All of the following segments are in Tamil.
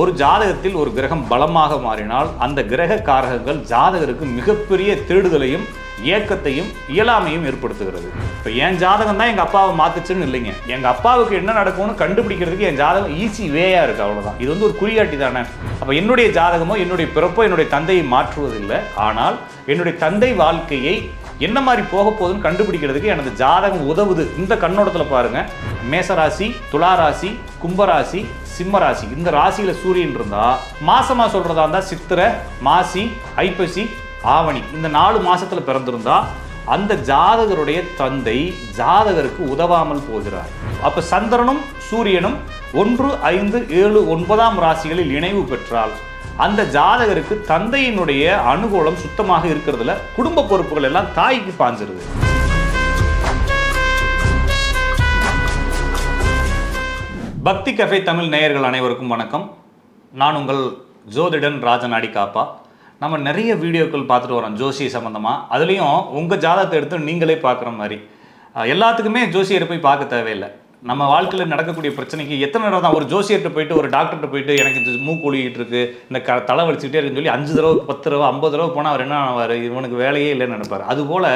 ஒரு ஜாதகத்தில் ஒரு கிரகம் பலமாக மாறினால் அந்த கிரக காரகங்கள் ஜாதகருக்கு மிகப்பெரிய தேடுதலையும் ஏக்கத்தையும் இயலாமையும் ஏற்படுத்துகிறது. இப்போ என் ஜாதகம் தான் எங்கள் அப்பாவை மாத்துச்சுன்னு இல்லைங்க. எங்கள் அப்பாவுக்கு என்ன நடக்கும்னு கண்டுபிடிக்கிறதுக்கு என் ஜாதகம் ஈஸி வேயாக இருக்குது அவ்வளோதான் இது வந்து ஒரு குறியாட்டி தானே. அப்போ என்னுடைய ஜாதகமோ என்னுடைய பிறப்போ என்னுடைய தந்தையை மாற்றுவதில்லை. ஆனால் என்னுடைய தந்தை வாழ்க்கையை என்ன மாதிரி போக போகுதுன்னு கண்டுபிடிக்கிறதுக்கு எனது ஜாதகம் உதவுது. இந்த கண்ணோட்டத்தில் பாருங்க. மேசராசி துளாராசி கும்பராசி சிம்மராசி. இந்த ராசியில சூரியன் இருந்தா மாசமா சொல்றதா இருந்தா சித்திரை மாசி ஐப்பசி ஆவணி. இந்த நாலு மாசத்துல பிறந்திருந்தா அந்த ஜாதகருடைய தந்தை ஜாதகருக்கு உதவாமல் போகிறார். அப்ப சந்திரனும் சூரியனும் ஒன்று ஐந்து ஏழு ஒன்பதாம் ராசிகளில் இணைவு பெற்றால் அந்த ஜாதகருக்கு தந்தையினுடைய அனுகூலம் சுத்தமாக இருக்கிறதுல குடும்ப பொறுப்புகள் எல்லாம் தாய்க்கு பாஞ்சிருது. பக்தி கஃபே தமிழ் நேயர்கள் அனைவருக்கும் வணக்கம். நான் உங்கள் ஜோதிடன் ராஜநாடி காப்பா நம்ம நிறைய வீடியோக்கள் பார்த்துட்டு வரோம் ஜோசி சம்மந்தமாக அதுலேயும் உங்கள் ஜாதகத்தை எடுத்து நீங்களே பார்க்குற மாதிரி. எல்லாத்துக்குமே ஜோசியரை போய் பார்க்க தேவையில்லை. நம்ம வாழ்க்கையில் நடக்கக்கூடிய பிரச்சனைக்கு எத்தனை நேரம் தான் ஒரு ஜோசியர்கிட்ட போயிட்டு ஒரு டாக்டர்கிட்ட போயிட்டு எனக்கு இந்த மூக்கு ஒழிக்கிட்டு இருக்கு இந்த க தலை வலிச்சுக்கிட்டே இருக்குன்னு சொல்லி அஞ்சு தடவை பத்து தடவை ஐம்பது தடவை போனால் அவர் என்ன ஆவார்? இவனுக்கு வேலையே இல்லைன்னு நினைப்பார். அதுபோல்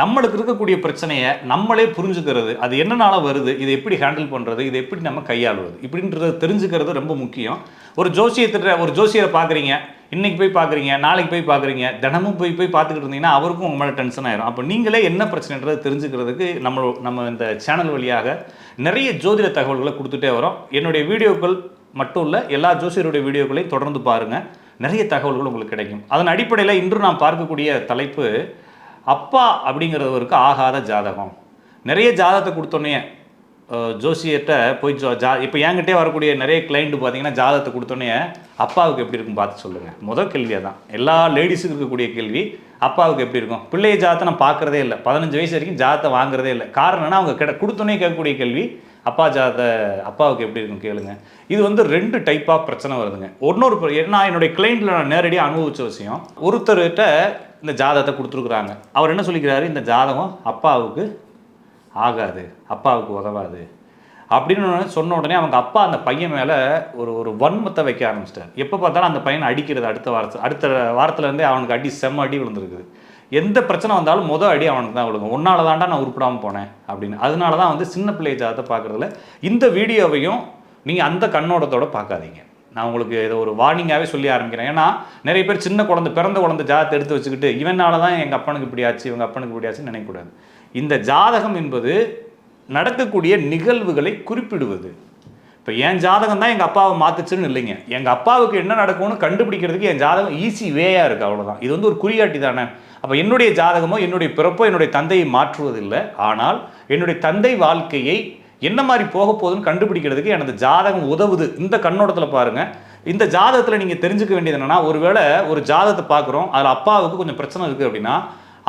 நம்மளுக்கு இருக்கக்கூடிய பிரச்சனையை நம்மளே புரிஞ்சுக்கிறது. அது என்னனால வருது இதை எப்படி ஹேண்டில் பண்ணுறது இதை எப்படி நம்ம கையாளுவது? இப்படின்றத தெரிஞ்சுக்கிறது ரொம்ப முக்கியம். ஒரு ஜோசியத்திட்ட ஒரு ஜோசியரை பார்க்குறீங்க இன்னைக்கு போய் பார்க்குறீங்க நாளைக்கு போய் பார்க்குறீங்க தினமும் போய் போய் பார்த்துக்கிட்டு இருந்தீங்கன்னா அவருக்கும் உங்க மேலே டென்ஷன் ஆயிரும். அப்போ நீங்களே என்ன பிரச்சனைன்றதை தெரிஞ்சுக்கிறதுக்கு நம்ம நம்ம இந்த சேனல் வழியாக நிறைய ஜோதிட தகவல்களை கொடுத்துட்டே வரோம். என்னுடைய வீடியோக்கள் மட்டும் இல்லை எல்லா ஜோசியருடைய வீடியோக்களையும் தொடர்ந்து பாருங்கள் நிறைய தகவல்கள் உங்களுக்கு கிடைக்கும். அதன் அடிப்படையில் இன்று நாம் பார்க்கக்கூடிய தலைப்பு அப்பா அப்படிங்கிறவருக்கு ஆகாத ஜாதகம். நிறைய ஜாதகத்தை கொடுத்தோன்னே ஜோசியர்கிட்ட போய் ஜோ ஜா இப்போ என்கிட்டே வரக்கூடிய நிறைய கிளைண்ட்டு பார்த்தீங்கன்னா ஜாதகத்தை கொடுத்தோன்னே அப்பாவுக்கு எப்படி இருக்கும் பார்த்து சொல்லுங்கள் முதல் கேள்வியாக தான் எல்லா லேடிஸுக்கு இருக்கக்கூடிய கேள்வி அப்பாவுக்கு எப்படி இருக்கும்? பிள்ளைய ஜாதத்தை நான் பார்க்குறதே இல்லை. பதினஞ்சு வயசு வரைக்கும் ஜாதத்தை வாங்குறதே இல்லை. காரணம்னா அவங்க கிட்ட கொடுத்தோன்னே கேட்கக்கூடிய கேள்வி அப்பா ஜாத அப்பாவுக்கு எப்படி இருக்கும் கேளுங்க. இது வந்து ரெண்டு டைப் ஆஃப் பிரச்சனை வருதுங்க. ஒன்னொரு பிர- என்னுடைய கிளைண்ட்டில் நான் நேரடியாக அனுபவிச்ச விஷயம் ஒருத்தர்கிட்ட இந்த ஜாதகத்தை கொடுத்துருக்குறாங்க. அவர் என்ன சொல்லிக்கிறாரு? இந்த ஜாதகம் அப்பாவுக்கு ஆகாது அப்பாவுக்கு உதவாது. அப்படின்னு சொன்ன உடனே அவங்க அப்பா அந்த பையன் மேலே ஒரு ஒரு வன்மத்தை வைக்க ஆரம்பிச்சிட்டார். எப்போ பார்த்தாலும் அந்த பையனை அடிக்கிறது அடுத்த வாரத்தில் அடுத்த வாரத்துலேருந்தே அவனுக்கு அடி செம்ம அடி விழுந்திருக்குது. எந்த பிரச்சனை வந்தாலும் மொதல் அடி அவனுக்கு தான் விழுகும். உன்னால தான்டா நான் உருப்பிடாமல் போனேன். அப்படின்னு. அதனால தான் வந்து சின்ன பிள்ளை ஜாதத்தை பார்க்குறதுல இந்த வீடியோவையும் நீங்கள் அந்த கண்ணோட்டத்தோட பார்க்காதீங்க. நான் உங்களுக்கு இதை ஒரு வார்னிங்காகவே சொல்லி ஆரம்பிக்கிறேன். ஏன்னா நிறைய பேர் சின்ன குழந்தை பிறந்த குழந்தை ஜாதத்தை எடுத்து வச்சுக்கிட்டு இவனால தான் எங்கள் அப்பனுக்கு இப்படி ஆச்சு இவங்க அப்பனுக்கு இப்படி ஆச்சுன்னு நினைக்கக்கூடாது. இந்த ஜாதகம் என்பது நடக்கக்கூடிய நிகழ்வுகளை குறிப்பிடுவது. இப்போ என் ஜாதகம் தான் எங்கள் அப்பாவை மாத்துச்சுன்னு இல்லைங்க. எங்கள் அப்பாவுக்கு என்ன நடக்கும்னு கண்டுபிடிக்கிறதுக்கு என் ஜாதகம் ஈஸி வேயாக இருக்குது அவ்வளோதான் இது வந்து ஒரு குறியாட்டி தானே. அப்போ என்னுடைய ஜாதகமோ என்னுடைய பிறப்போ என்னுடைய தந்தையை மாற்றுவதில்லை. ஆனால் என்னுடைய தந்தை வாழ்க்கையை என்ன மாதிரி போக போகுதுன்னு கண்டுபிடிக்கிறதுக்கு எனது ஜாதகம் உதவுது. இந்த கண்ணோட்டத்தில் பாருங்கள் இந்த ஜாதகத்தில் நீங்கள் தெரிஞ்சுக்க வேண்டியது என்னென்னா ஒருவேளை ஒரு ஜாதகத்தை பார்க்குறோம் அதில் அப்பாவுக்கு கொஞ்சம் பிரச்சனை இருக்குது அப்படின்னா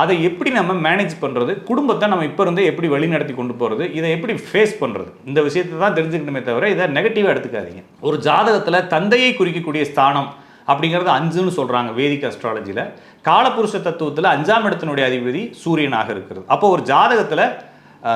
அதை எப்படி நம்ம மேனேஜ் பண்ணுறது குடும்பத்தை நம்ம இப்போ இருந்தே எப்படி வழிநடத்தி கொண்டு போகிறது இதை எப்படி ஃபேஸ் பண்ணுறது இந்த விஷயத்தை தான் தெரிஞ்சுக்கணுமே தவிர இதை நெகட்டிவாக எடுத்துக்காதீங்க. ஒரு ஜாதகத்தில் தந்தையை குறிக்கக்கூடிய ஸ்தானம் அப்படிங்கிறது அஞ்சுன்னு சொல்கிறாங்க வேதிக் அஸ்ட்ராலஜியில் காலபுருஷ தத்துவத்தில் அஞ்சாம் இடத்தினுடைய அதிபதி சூரியனாக இருக்கிறது. அப்போ ஒரு ஜாதகத்தில்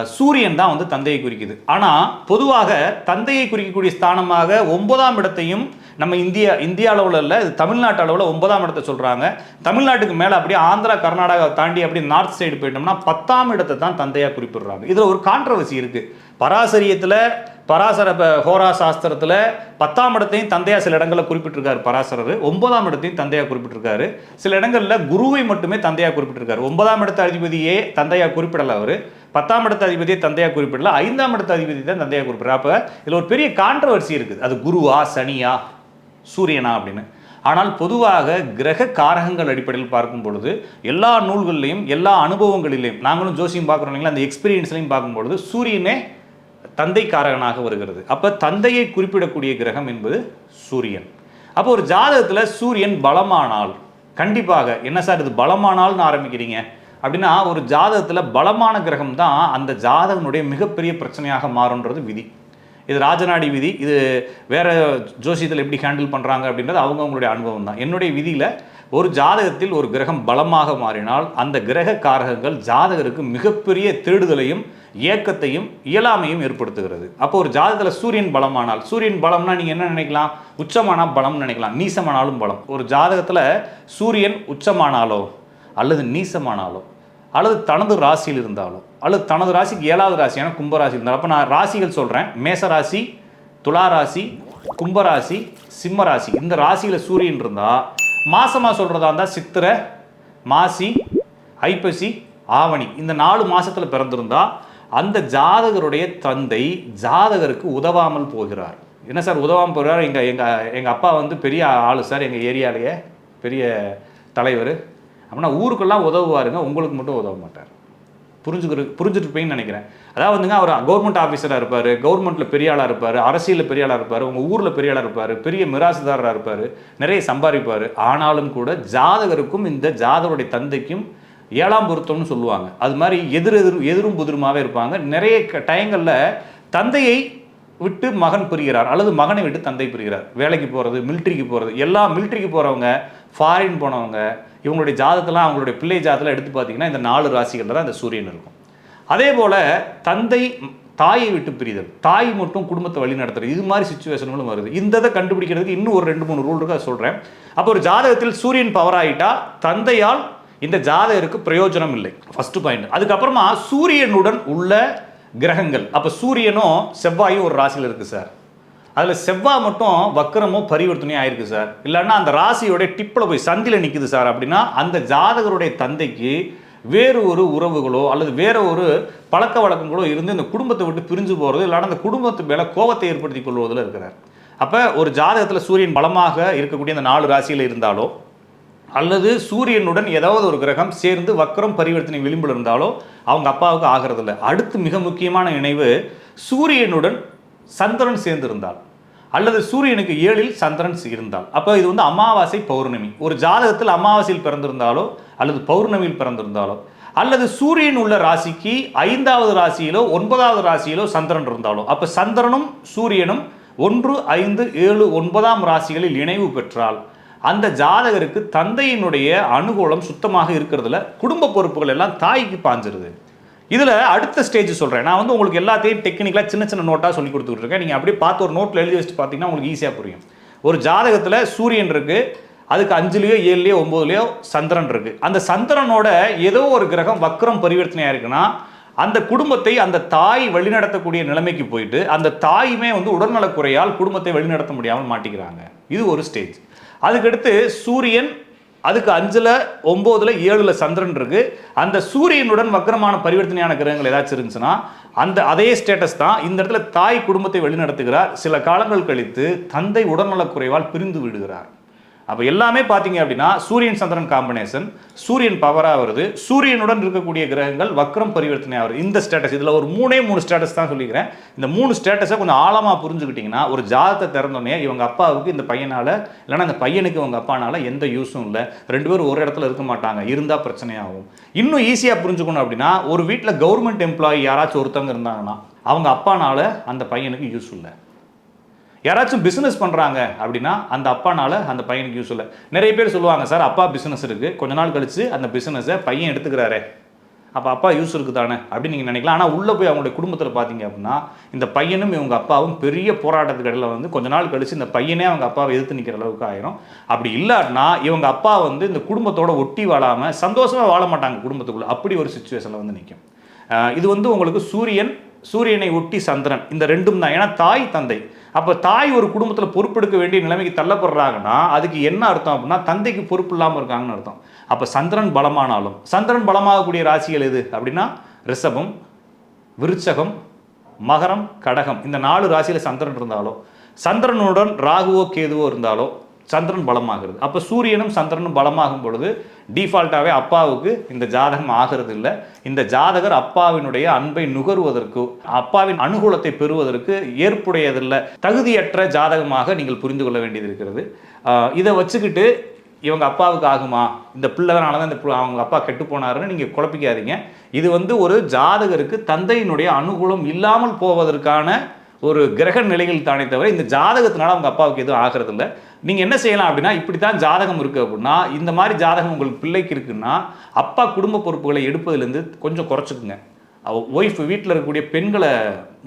சூரியன் தான் வந்து தந்தையை குறிக்குது. ஆனால் பொதுவாக தந்தையை குறிக்கக்கூடிய ஸ்தானமாக ஒன்பதாம் இடத்தையும் நம்ம இந்தியா இந்திய அளவில் இல்லை இது தமிழ்நாட்டு அளவில் ஒன்பதாம் இடத்தை சொல்கிறாங்க தமிழ்நாட்டுக்கு மேலே அப்படியே ஆந்திரா கர்நாடகா தாண்டி அப்படியே நார்த் சைடு போயிட்டோம்னா பத்தாம் இடத்தை தான் தந்தையாக குறிப்பிடுறாங்க. இதில் ஒரு கான்ட்ரவர்சி இருக்குது பராசரியத்தில் பராசர ப- ஹோரா சாஸ்திரத்தில் பத்தாம் இடத்தையும் தந்தையாக சில இடங்களில் குறிப்பிட்டிருக்காரு பராசரர். ஒன்பதாம் இடத்தையும் தந்தையாக குறிப்பிட்டிருக்காரு. சில இடங்களில் குருவை மட்டுமே தந்தையாக குறிப்பிட்டிருக்காரு. ஒன்பதாம் இடத்த அதிபதியே தந்தையாக குறிப்பிடல அவர். பத்தாம் இடத்த அதிபதியை தந்தையாக குறிப்பிடல ஐந்தாம் இடத்த அதிபதி தான் தந்தையாக குறிப்பிடுறா அப்போ இதில் ஒரு பெரிய கான்ட்ரவர்சி இருக்குது. அது குருவா சனியா சூரியனா அப்படின்னு. ஆனால் பொதுவாக கிரக காரகங்கள் அடிப்படையில் பார்க்கும் பொழுது எல்லா நூல்கள்லையும் எல்லா அனுபவங்களிலையும் நாங்களும் ஜோசியம் பார்க்குறோம் இல்லைங்களா அந்த எக்ஸ்பீரியன்ஸ்லையும் பார்க்கும் பொழுது சூரியனே தந்தை காரகனாக வருகிறது. அப்போ தந்தையை குறிப்பிடக்கூடிய கிரகம் என்பது சூரியன். அப்போ ஒரு ஜாதகத்தில் சூரியன் பலமானால் கண்டிப்பாக என்ன சார் இது பலமானால்னு ஆரம்பிக்கிறீங்க? அப்படின்னா ஒரு ஜாதகத்தில் பலமான கிரகம் தான் அந்த ஜாதகனுடைய மிகப்பெரிய பிரச்சனையாக மாறுன்றது விதி. இது ராஜநாடி விதி இது வேற ஜோசியத்தில் எப்படி ஹேண்டில் பண்ணுறாங்க அப்படின்றது அவங்கவுங்களுடைய அனுபவம் தான். என்னுடைய விதியில் ஒரு ஜாதகத்தில் ஒரு கிரகம் பலமாக மாறினால் அந்த கிரக காரகங்கள் ஜாதகருக்கு மிகப்பெரிய தேடுதலையும் ஏக்கத்தையும் இயலாமையும் ஏற்படுத்துகிறது. அப்போ ஒரு ஜாதகத்தில் சூரியன் பலமானால் சூரியன் பலம்னா நீங்கள் என்ன நினைக்கலாம்? உச்சமானா பலம்னு நினைக்கலாம். நீசமானாலும் பலம். ஒரு ஜாதகத்தில் சூரியன் உச்சமானாலோ அல்லது நீசமானாலோ அல்லது தனது ராசியில் இருந்தாலோ அல்லது தனது ராசிக்கு ஏழாவது ராசியான கும்பராசி இருந்தாலும் அப்போ நான் ராசிகள் சொல்கிறேன் மேசராசி துலா ராசி கும்பராசி சிம்ம ராசி. இந்த ராசியில் சூரியன் இருந்தால் மாசமாக சொல்கிறதா இருந்தால் சித்திரை மாசி ஐப்பசி ஆவணி. இந்த நாலு மாதத்தில் பிறந்திருந்தா அந்த ஜாதகருடைய தந்தை ஜாதகருக்கு உதவாமல் போகிறார். என்ன சார் உதவாமல் போகிறார் எங்கள் எங்கள் எங்கள் அப்பா வந்து பெரிய ஆளு சார் எங்கள் ஏரியாலேயே பெரிய தலைவர். அப்படின்னா ஊருக்கெல்லாம் உதவுவாருங்க உங்களுக்கு மட்டும் உதவ மாட்டார். புரிஞ்சுக்கிற புரிஞ்சுருப்பீங்கன்னு நினைக்கிறேன். அதாவது வந்துங்க அவர் கவர்மெண்ட் ஆஃபீஸராக இருப்பார் கவர்மெண்ட்டில் பெரிய ஆளாக இருப்பார் அரசியலில் பெரிய ஆளாக இருப்பார் உங்கள் ஊரில் பெரிய ஆளாக இருப்பார் பெரிய மிராசுதாரராக இருப்பார் நிறைய சம்பாதிப்பார். ஆனாலும் கூட ஜாதகருக்கும் இந்த ஜாதகருடைய தந்தைக்கும் ஏழாம் பொருத்தம்னு சொல்லுவாங்க. அது மாதிரி எதிர் எதிர் எதிரும் புதிருமாகவே இருப்பாங்க. நிறைய டயங்களில் தந்தையை விட்டு மகன் பிரிகிறார் அல்லது மகனை விட்டு தந்தை புரிகிறார். வேலைக்கு போகிறது மிலிட்ரிக்கு போகிறது எல்லா மிலிட்ரிக்கு போகிறவங்க ஃபாரின் போனவங்க இவங்களுடைய ஜாதத்தெல்லாம் அவங்களுடைய பிள்ளை ஜாதத்தில் எடுத்து பார்த்தீங்கன்னா இந்த நாலு ராசிகளில் தான் இந்த சூரியன் இருக்கும். அதே போல் தந்தை தாயை விட்டு பிரிதல். தாய் மட்டும் குடும்பத்தை வழி நடத்துறது. இது மாதிரி சுச்சுவேஷன்களும் வருது. இந்த இதை கண்டுபிடிக்கிறதுக்கு இன்னும் ஒரு ரெண்டு மூணு ரூல் இருக்கு அதை சொல்கிறேன் அப்போ ஒரு ஜாதகத்தில் சூரியன் பவர் ஆகிட்டா தந்தையால் இந்த ஜாதகருக்கு பிரயோஜனம் இல்லை. ஃபஸ்ட்டு பாயிண்ட் அதுக்கப்புறமா சூரியனுடன் உள்ள கிரகங்கள். அப்போ சூரியனும் செவ்வாயும் ஒரு ராசியில் இருக்குது சார். அதில் செவ்வாய் மட்டும் வக்கரமோ பரிவர்த்தனையும் ஆயிருக்கு சார். இல்லைன்னா அந்த ராசியோடைய டிப்பில் போய் சந்தியில் நிற்குது சார். அப்படின்னா அந்த ஜாதகருடைய தந்தைக்கு வேறு ஒரு உறவுகளோ அல்லது வேறு ஒரு பழக்க வழக்கங்களோ இருந்து இந்த குடும்பத்தை விட்டு பிரிஞ்சு போகிறது இல்லைன்னா அந்த குடும்பத்து மேலே கோபத்தை ஏற்படுத்தி கொள்வதில் இருக்கிறார். அப்போ ஒரு ஜாதகத்தில் சூரியன் பலமாக இருக்கக்கூடிய அந்த நாலு ராசியில் இருந்தாலோ அல்லது சூரியனுடன் ஏதாவது ஒரு கிரகம் சேர்ந்து வக்கரம் பரிவர்த்தனை விளிம்பில் இருந்தாலோ அவங்க அப்பாவுக்கு ஆகிறதில்ல. அடுத்து மிக முக்கியமான இணைவு சூரியனுடன் சந்திரன் சேர்ந்து இருந்தால் அல்லது சூரியனுக்கு ஏழில் சந்திரன் இருந்தால். அப்போ இது வந்து அமாவாசை பௌர்ணமி. ஒரு ஜாதகத்தில் அமாவாசையில் பிறந்திருந்தாலோ அல்லது பௌர்ணமியில் பிறந்திருந்தாலோ அல்லது சூரியன் உள்ள ராசிக்கு ஐந்தாவது ராசியிலோ ஒன்பதாவது ராசியிலோ சந்திரன் இருந்தாலோ அப்போ சந்திரனும் சூரியனும் ஒன்று ஐந்து ஏழு ஒன்பதாம் ராசிகளில் இணைவு பெற்றால் அந்த ஜாதகருக்கு தந்தையினுடைய அனுகூலம் சுத்தமாக இருக்கிறதுல குடும்ப பொறுப்புகள் எல்லாம் தாய்க்கு பாஞ்சிருது. இதில் அடுத்த ஸ்டேஜ் சொல்கிறேன் நான் வந்து உங்களுக்கு எல்லாத்தையும் டெக்னிக்கலாக சின்ன சின்ன நோட்டாக சொல்லி கொடுத்துட்டு நீங்கள் அப்படியே பார்த்து ஒரு நோட்டில் எழுதி வச்சுட்டு பார்த்தீங்கன்னா உங்களுக்கு ஈஸியாக புரியும். ஒரு ஜாதகத்தில் சூரியன் இருக்குது அதுக்கு அஞ்சுலேயோ ஏழுலையோ ஒம்போதுலையோ சந்திரன் இருக்குது அந்த சந்திரனோட ஏதோ ஒரு கிரகம் வக்ரம் பரிவர்த்தனையாக இருக்குன்னா அந்த குடும்பத்தை அந்த தாய் வழிநடத்தக்கூடிய நிலைமைக்கு போயிட்டு அந்த தாயுமே வந்து உடல்நலக் குறையால் குடும்பத்தை வழிநடத்த முடியாமல் மாட்டிக்கிறாங்க. இது ஒரு ஸ்டேஜ் அதுக்கடுத்து சூரியன் அதுக்கு அஞ்சில் ஒம்போதில் ஏழில் சந்திரன் இருக்குது அந்த சூரியனுடன் வக்கரமான பரிவர்த்தனையான கிரகங்கள் ஏதாச்சும் இருந்துச்சுன்னா அந்த அதே ஸ்டேட்டஸ் தான் இந்த இடத்துல தாய் குடும்பத்தை வழிநடத்துகிறார். சில காலங்கள் கழித்து தந்தை உடல்நலக் குறைவால் பிரிந்து விடுகிறார். அப்போ எல்லாமே பார்த்தீங்க அப்படின்னா சூரியன் சந்திரன் காம்பினேஷன் சூரியன் பவராக வருது. சூரியனுடன் இருக்கக்கூடிய கிரகங்கள் வக்ரம் பரிவர்த்தனை வருது. இந்த ஸ்டேட்டஸ் இதில் ஒரு மூணே மூணு ஸ்டேட்டஸ் தான் சொல்லிக்கிறேன். இந்த மூணு ஸ்டேட்டஸை கொஞ்சம் ஆழமாக புரிஞ்சுக்கிட்டிங்கன்னா ஒரு ஜாதத்தை திறந்தோடனே இவங்க அப்பாவுக்கு இந்த பையனால் இல்லைன்னா இந்த பையனுக்கு இவங்க அப்பானால எந்த யூஸும் இல்லை. ரெண்டு பேரும் ஒரு இடத்துல இருக்க மாட்டாங்க. இருந்தால் பிரச்சனையாகும். இன்னும் ஈஸியாக புரிஞ்சுக்கணும் அப்படின்னா ஒரு வீட்டில் கவர்மெண்ட் எம்ப்ளாயி யாராச்சும் ஒருத்தவங்க இருந்தாங்கன்னா அவங்க அப்பானால் அந்த பையனுக்கு யூஸ் இல்லை. யாராச்சும் பிஸ்னஸ் பண்ணுறாங்க அப்படின்னா அந்த அப்பானால் அந்த பையனுக்கு யூஸ் இல்லை. நிறைய பேர் சொல்லுவாங்க சார் அப்பா பிஸ்னஸ் இருக்குது கொஞ்ச நாள் கழித்து அந்த பிஸ்னஸை பையன் எடுத்துக்கிறாரே. அப்போ அப்பா யூஸ் இருக்குதானே அப்படின்னு நீங்கள் நினைக்கலாம். ஆனால் உள்ளே போய் அவங்களுடைய குடும்பத்தில் பார்த்தீங்க அப்படின்னா இந்த பையனும் இவங்க அப்பாவும் பெரிய போராட்டத்துக்கு இடையில வந்து கொஞ்ச நாள் கழித்து இந்த பையனே அவங்க அப்பாவை எதிர்த்து நிற்கிற அளவுக்கு ஆயிரும். அப்படி இல்லாட்டினா இவங்க அப்பா வந்து இந்த குடும்பத்தோட ஒட்டி வாழாமல் சந்தோஷமாக வாழ மாட்டாங்க குடும்பத்துக்குள்ளே. அப்படி ஒரு சுச்சுவேஷனில் வந்து நிற்கும் இது வந்து உங்களுக்கு சூரியன் சூரியனை ஒட்டி சந்திரன். இந்த ரெண்டும் தான். ஏன்னா தாய் தந்தை. அப்போ தாய் ஒரு குடும்பத்தில் பொறுப்பெடுக்க வேண்டிய நிலைமைக்கு தள்ளப்படுறாங்கன்னா அதுக்கு என்ன அர்த்தம் அப்படின்னா தந்தைக்கு பொறுப்பு இல்லாமல் இருக்காங்கன்னு அர்த்தம். அப்போ சந்திரன் பலமானாலும் சந்திரன் பலமாகக்கூடிய ராசிகள் எது அப்படின்னா ரிஷபம் விருச்சகம் மகரம் கடகம். இந்த நாலு ராசியில் சந்திரன் இருந்தாலோ சந்திரனுடன் ராகுவோ கேதுவோ இருந்தாலோ சந்திரன் பலமாகிறது. அப்போ சூரியனும் சந்திரனும் பலமாகும் பொழுது டிஃபால்ட்டாகவே அப்பாவுக்கு இந்த ஜாதகம் ஆகிறது இல்லை இந்த ஜாதகர் அப்பாவினுடைய அன்பை நுகர்வதற்கு அப்பாவின் அனுகூலத்தை பெறுவதற்கு ஏற்புடையதில்லை. தகுதியற்ற ஜாதகமாக நீங்கள் புரிந்து கொள்ள வேண்டியது இருக்கிறது. இதை வச்சுக்கிட்டு இவங்க அப்பாவுக்கு ஆகுமா? இந்த பிள்ளைனால தான் இந்த அவங்க அப்பா கெட்டு போனாருன்னு நீங்கள் குழப்பிக்காதீங்க. இது வந்து ஒரு ஜாதகருக்கு தந்தையினுடைய அனுகூலம் இல்லாமல் போவதற்கான ஒரு கிரக நிலைகள் தானே தவிர இந்த ஜாதகத்தினால அவங்க அப்பாவுக்கு எதுவும் ஆகிறது இல்லை நீங்கள் என்ன செய்யலாம் அப்படின்னா இப்படி தான் ஜாதகம் இருக்குது அப்படின்னா இந்த மாதிரி ஜாதகம் உங்களுக்கு பிள்ளைக்கு இருக்குன்னா அப்பா குடும்ப பொறுப்புகளை எடுப்பதிலேருந்து கொஞ்சம் குறைச்சிக்குங்க. ஒய்ஃப் வீட்டில் இருக்கக்கூடிய பெண்களை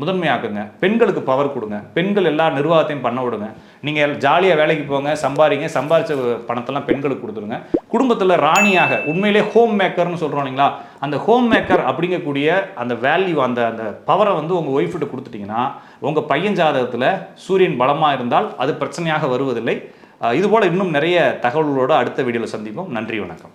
முதன்மையாக்குங்க. பெண்களுக்கு பவர் கொடுங்க. பெண்கள் எல்லா நிர்வாகத்தையும் பண்ண விடுங்க. நீங்கள் ஜாலியாக வேலைக்கு போங்க சம்பாதிங்க சம்பாதிச்ச பணத்தெல்லாம் பெண்களுக்கு கொடுத்துருங்க. குடும்பத்தில் ராணியாக உண்மையிலே ஹோம் மேக்கர்னு சொல்கிறோம் இல்லைங்களா? அந்த ஹோம் மேக்கர் அப்படிங்கக்கூடிய அந்த வேல்யூ அந்த அந்த பவரை வந்து உங்கள் ஒய்ஃப்கிட்ட கொடுத்துட்டிங்கன்னா உங்கள் பையன் ஜாதகத்தில் சூரியன் பலமாக இருந்தால் அது பிரச்சனையாக வருவதில்லை. இதுபோல் இன்னும் நிறைய தகவல்களோடு அடுத்த வீடியோவில் சந்திப்போம். நன்றி வணக்கம்.